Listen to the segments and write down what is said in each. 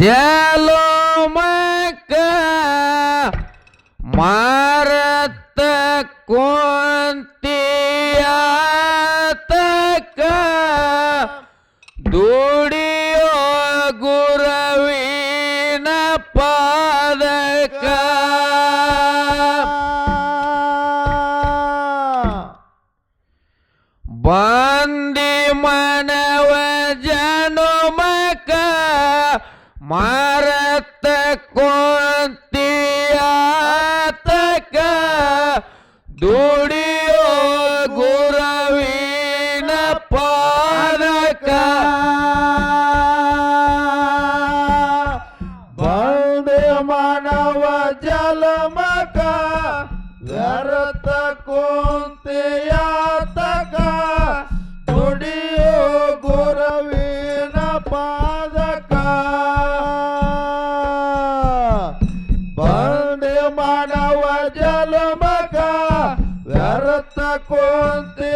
ಜಲೋಮಕ ಮಾರತ ಕೊಂತಿಯಾತಕ ದುಡಿಯೋ ಗುರವಿನ ಪಾದಕ. ಬಂದಿ ಮನವ ಜನ ಮಾರತ್ತ ಕೊಂತಿಯಾತಕ ದುಡಿಯೋ ಗುರವೀನ ಪಾದಕ ಬಂದೆ ಮಾನವ ಜಲಮಕ ವ್ಯರ್ಥ ಕೊಂತಿಯಾತಕ ದುಡಿಯೋ ಗುರವಿ ಕುಂತಿಯಾತಕ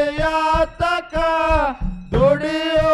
ದುಡಿಯೋ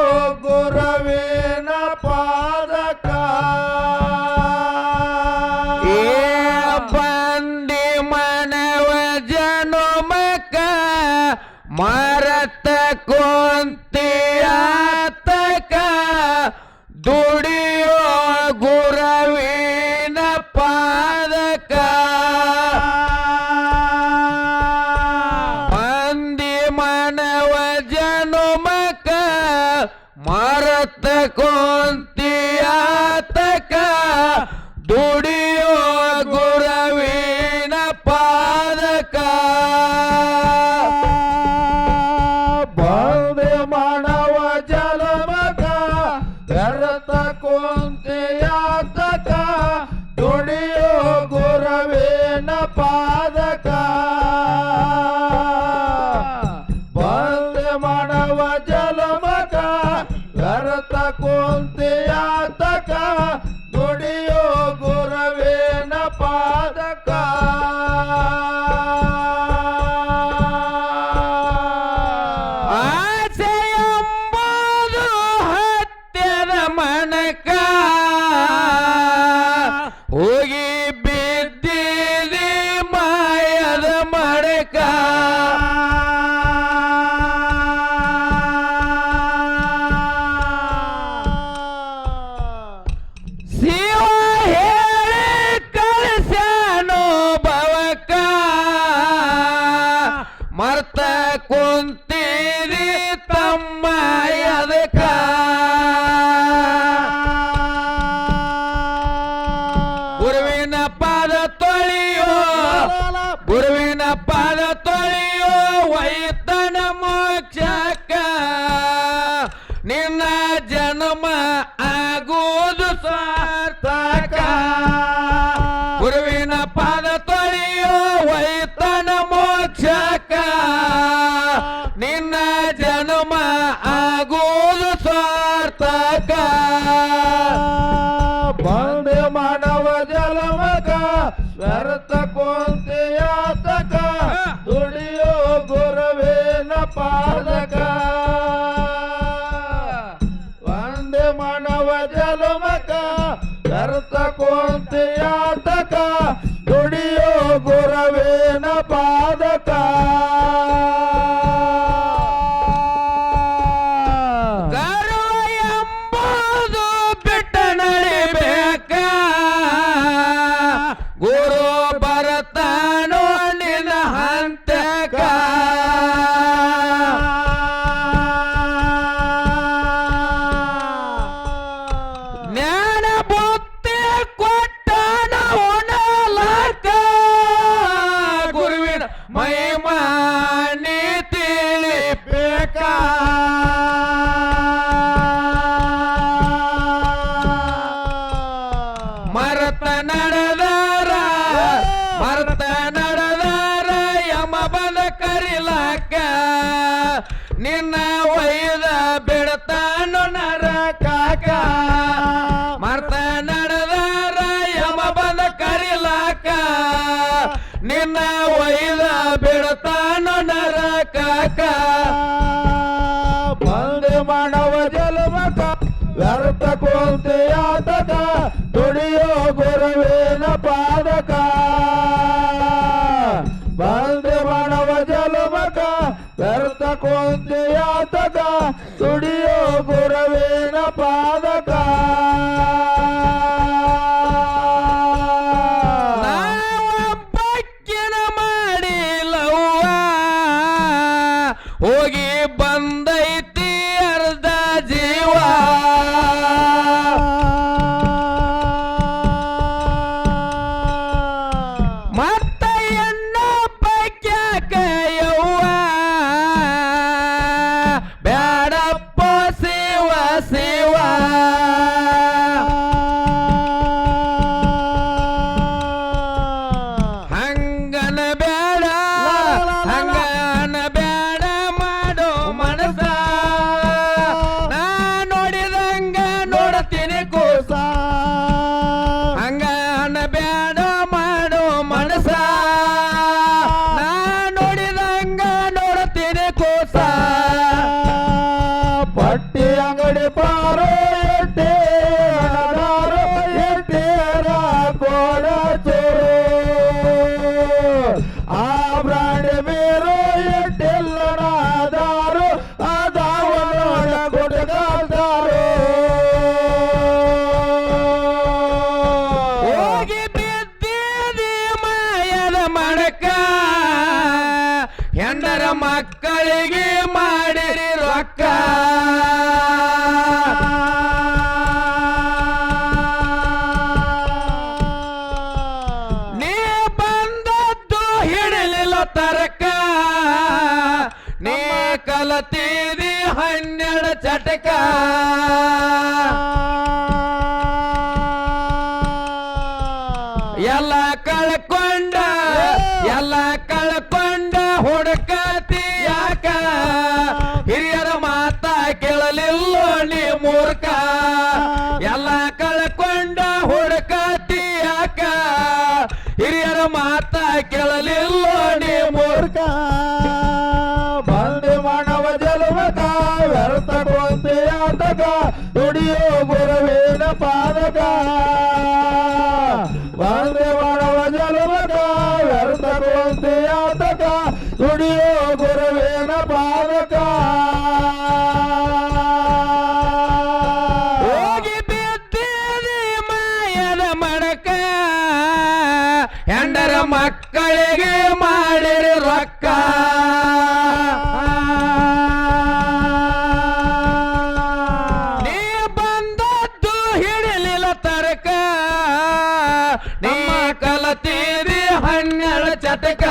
ಭಾರತ ಕೋಂತ ಆಗೋದು ಸಾರ್ಥಕ. ಗುರುವಿನ ಪಾದ ತೊಳೆಯೋ ವೈತನ ಮೋಕ್ಷಕ. ನಿನ್ನ ಜನ್ಮ ಆಗೋದು ಸಾರ್ಥಕ. ಬಂದ ಮಾನವ ಜಲಮಗ ವ್ಯರ್ಥ ಕೋಂತೆಯಾತಕ. ದುಡಿಯೋ ಗುರುವಿನ ಪಾದ ಒಯ್ಲ ಬಿಡತಾನೋ ನರ ಕಾಕ ಯಾರೋ? ಹೋಗಿ ಬಿದ್ದೀರಿ ಮಾಯದ ಮಡಕ. ಹೆಂಡರ ಮಕ್ಕಳಿಗೆ ಮಾಡಿರಿ ರೊಕ್ಕ. ನೀ ಬಂದದ್ದು ಹಿಡಲಿಲ್ಲ ತರಕ. ನೀ ಕಲತೀರಿ ಹನ್ನೆರಡು ಚಟಕ. ಮಕ್ಕಳಿಗೆ ಮಾಡಿರಿ ರೊಕ್ಕ. ನೀ ಬಂದದ್ದು ಹಿಡಲಿಲ್ಲ ತರಕ. ನಿಮ್ಮ ಕಲತೀರಿ ಹನ್ನೆರಡು ಚಟಕ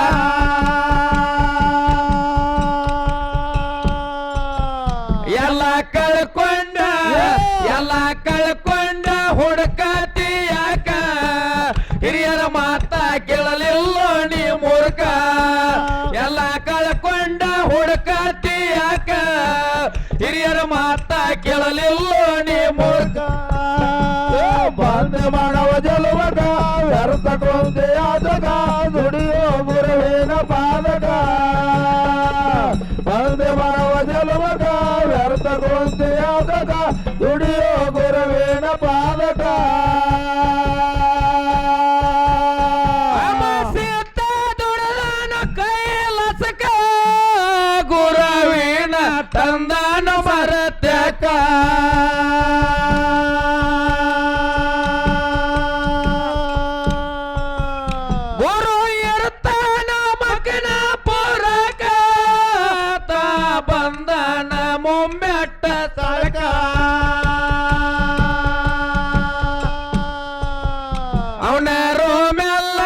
ಅವನ ರೋಮೆಲ್ಲ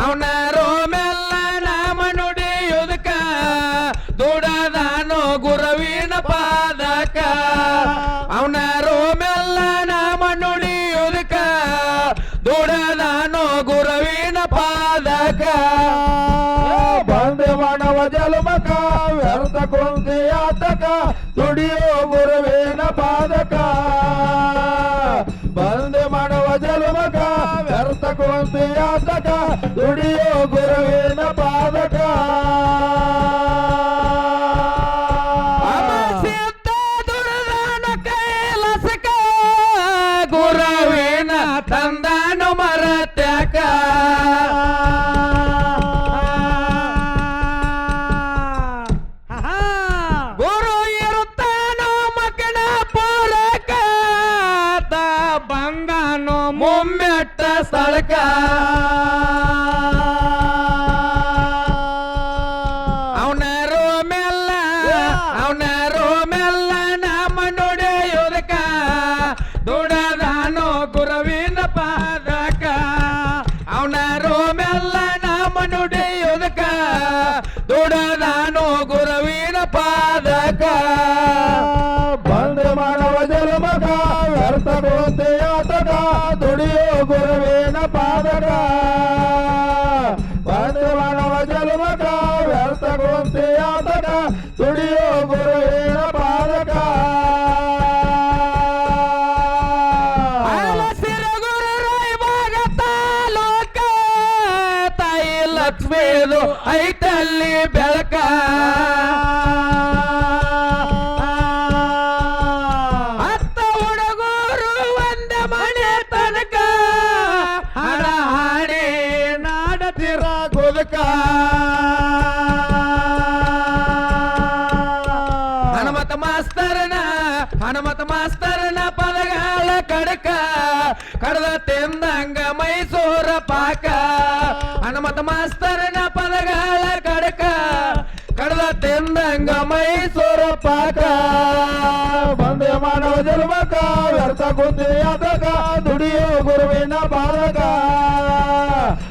ಅವನ ರೋಮೆಲ್ಲ ನಾಮ ನುಡಿಯುದಕ ದುಡದಾನೋ ಗುರುವಿನ ಪಾದಕ ಅವನ ರೋಮೆಲ್ಲ ನಾಮ ನುಡಿಯುದಕ ದುಡದಾನೋ ಗುರುವಿನ ಪಾದಕ ಬಂದೆ ಮಾನವ ಜಲಮಕ ವ್ಯರ್ಥ ಕೊಂತೆ ಆತಕ ದುಡಿಯೋ ಗುರುವಿನ ಪಾದಕ ದುಡಿಯೋ ದುಡದಾನೋ ಗುರುವಿನ ಪಾದಕ. ಅವನ ರೋಮೆಲ್ಲ ನಮ್ಮ ನುಡಿಯುದಕ ದುಡದಾನೋ ಗುರುವಿನ ಪಾದಕ. ಬಂದೆ ಮಾನವ ಜಲಮಕ ವ್ಯರ್ಥ ಕೊಂತೆ ಆತಕ. ದುಡಿಯೋ ಗುರುವಿನ ಪಾದಕ. ಬಂದೆ ಮಾನವ ಜಲಮಕ ವ್ಯರ್ಥ ಕೊಂತೆ ಆತಕ. ದುಡಿಯೋ ಗುರುವಿನ ಜನ್ಮಕ ವ್ಯರ್ಥ ಕುಂತಿ ಯಾತಕ ದುಡಿಯೋ ಗುರುವಿನ ಬಾಲಕ.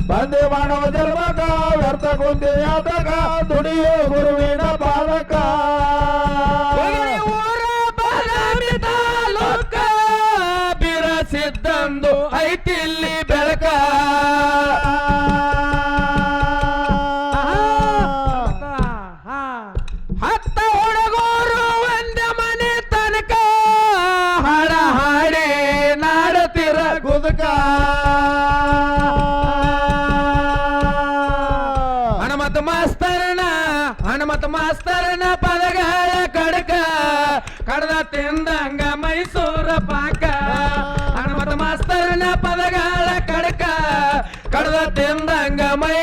ಬಂದೆ ಮಾನವ ಜನ್ಮಕ ವ್ಯರ್ಥ ಕುಂತಿ ಯಾತಕ ದುಡಿಯೋ ಗುರುವಿನ ಬಾಲಕ. ಬಿರಸಿದ್ದಂದು ಐತಿಲ್ಲಿ ಕಡಗ ಕಡಕ ಕಡದ ತಿಂದಂಗ ಮೈ